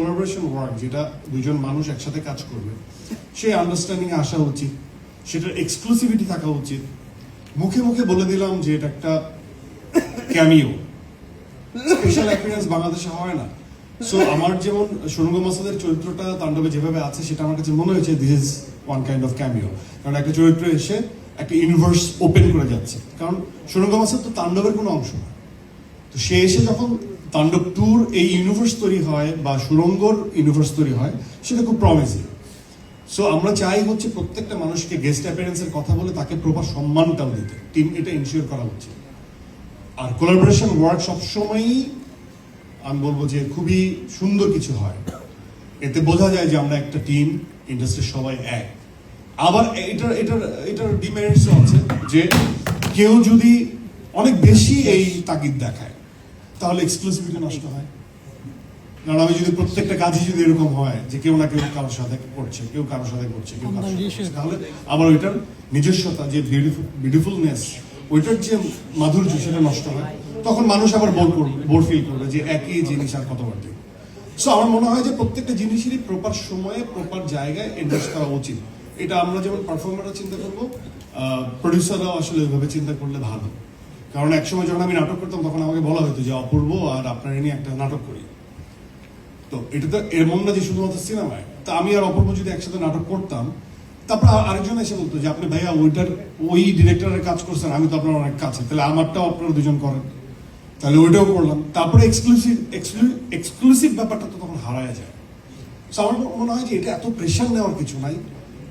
Collaboration work যেটা দুজন মানুষ একসাথে কাজ করবে, সেই আন্ডারস্ট্যান্ডিং আসা উচিত, সেটার এক্সক্লুসিভিটি থাকা উচিত। মুখে মুখে বলে দিলাম যে এটা একটা ক্যামিও স্পেশাল অ্যাপিয়ারেন্স বাংলাদেশে হয় না। সো আমার যেমন সুরঙ্গ মাসাদের চরিত্রটা তাণ্ডবে যেভাবে আছে, সেটা আমার কাছে মনে হয়েছে this is one kind of cameo কারণ একটা চরিত্র এসে একটা ইউনিভার্স ওপেন করে যাচ্ছে। কারণ সুরঙ্গ মাসাদ তো তাণ্ডবের কোনো অংশ না। তো সে এসে যখন তাণ্ডব ট্যুর এই ইউনিভার্স তৈরি হয় বা সুরঙ্গর ইউনিভার্স তৈরি হয়, সেটা খুব প্রমিসিং সো আমরা চাই হচ্ছে প্রত্যেকটা মানুষকে গেস্ট অ্যাপিয়ারেন্সের কথা বলে তাকে প্রপার সম্মানটাও দিতে। টিম এটা ইনশিওর করা উচিত আর কোলাবোরেশন ওয়ার্ক সবসময়ই আমি বলব যে খুবই সুন্দর কিছু হয়। এতে বোঝা যায় যে আমরা একটা টিম ইন্ডাস্ট্রির সবাই এক। আবার এটার এটার এটার ডিমেরিটসও আছে যে কেউ যদি অনেক বেশি এই তাগিদ দেখায় তাহলে এক্সক্লুসিভিটি নষ্ট হয়। কারণ আমি যদি প্রত্যেকটা কাজই যদি এরকম হয় যে কেউ না কেউ কারোর সাথে করছে, কেউ কারোর সাথে করছে, কেউ কারোর সাথে তাহলে আবার ওইটার নিজস্বতা, যে বিউটিফুলনেস ওইটার যে মাধুর্য সেটা নষ্ট হয়। তখন মানুষ আবার বোর করবে, বোর ফিল করবে যে একই জিনিস আর কতবার সো আমার মনে হয় যে প্রত্যেকটা জিনিসেরই প্রপার সময়ে প্রপার জায়গায় ইনভেস্ট করা উচিত। এটা আমরা যেমন পারফর্মাররা চিন্তা করব প্রডিউসাররাও আসলে ওইভাবে চিন্তা করলে ভালো। কারণ একসময় যখন আমি নাটক করতাম, তখন আমাকে বলা হতো যে অপূর্ব আর আপনার নিয়ে একটা নাটক করি। তো এটা তো এমন না যে শুধুমাত্র সিনেমায়। তা আমি আর অপূর্ব যদি একসাথে নাটক করতাম, তারপর আর- আরেকজন এসে বলতো যে, আপনি ভাইয়া, ওইটার ওই ডিরেক্টরের কাজ করছেন, আমি তো আপনার অনেক কাছে। তাহলে আমারটাও আপনারা দুজন করেন। তাহলে ওইটাও করলাম। তারপরে এক্সক্লুসিভ এক্সক্লুসিভ ব্যাপারটা তো তখন হারায় যায়। So আমার মনে হয় যে এটা এত প্রেশার নেওয়ার কিছু নাই,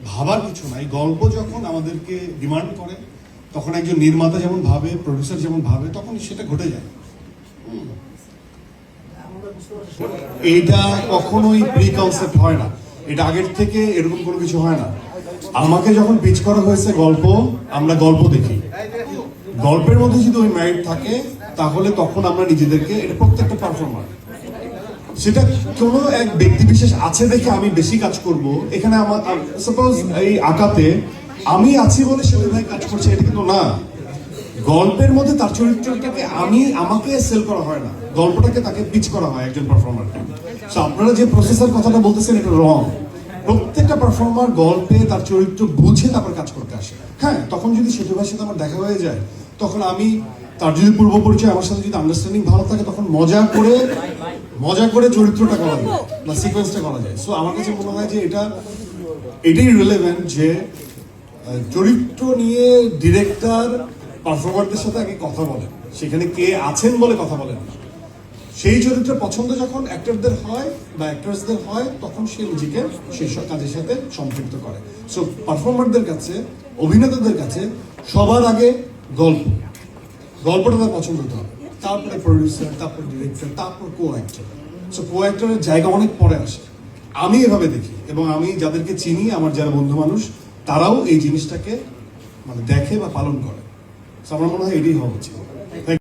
ভাবার কিছু নাই। গল্প যখন আমাদেরকে ডিমান্ড করে তখন একজন নির্মাতা যেমন ভাবে প্রডিউসার যেমন ভাবে তখন সেটা ঘটে যায়। এইটা কখনোই প্রি কনসেপ্ট হয় না। এটা আগের থেকে এরকম কোনো কিছু হয় না। আমাকে যখন পিচ করা হয়েছে গল্প, আমরা গল্প দেখি। গল্পের মধ্যে যদি ওই ম্যারিট থাকে, তাহলে তখন আমরা নিজেদেরকে, এটা প্রত্যেকটা পারফর্মার সেটা কোনো এক ব্যক্তি বিশেষ আছে দেখে আমি বেশি কাজ করব? এখানে আমার সাপোজ এই আঁকাতে আমি আছি বলে সে ভাই কাজ করছে, এটা কিন্তু না। গল্পের মধ্যে তার চরিত্রটাকে আমি, আমাকে সেল করা হয় না। গল্পটাকে তাকে পিচ করা হয় একজন পারফর্মারকে সো আপনারা যে প্রসেসের কথাটা বলতেছেন, এটা রং প্রত্যেকটা পারফর্মার গল্পে তার চরিত্র বুঝে তারপর কাজ করতে আসে। হ্যাঁ তখন যদি সেতু ভাইয়ের সাথে আমার দেখা হয়ে যায়, তখন আমি, তার যদি পূর্ব পরিচয়, আমার সাথে যদি আন্ডারস্ট্যান্ডিং ভালো থাকে, তখন মজা করে মজা করে চরিত্রটা করা যায়, বা সিকোয়েন্সটা করা যায়। সো আমার কাছে মনে হয় যে এটা, এটাই রিলেভেন্ট যে চরিত্র নিয়ে ডিরেক্টর পারফর্মারদের সাথে আগে কথা বলেন। সেখানে কে আছেন বলে কথা বলেন সেই চরিত্র পছন্দ যখন অ্যাক্টরদের হয় বা অ্যাক্টরসদের হয়, তখন সে নিজেকে সেই সব কাজের সাথে সম্পৃক্ত করে। সো পারফর্মারদের কাছে, অভিনেতাদের কাছে সবার আগে গল্প। গল্পটা তার পছন্দ হতে। হবে তারপরে প্রডিউসার তারপর ডিরেক্টর তারপর কো অ্যাক্টর সো কো অ্যাক্টরের জায়গা অনেক পরে আসে। আমি এভাবে দেখি এবং আমি যাদেরকে চিনি, আমার যারা বন্ধু মানুষ তারাও এই জিনিসটাকে মানে দেখে বা পালন করে। আমার মনে হয় এটাই হওয়া উচিত।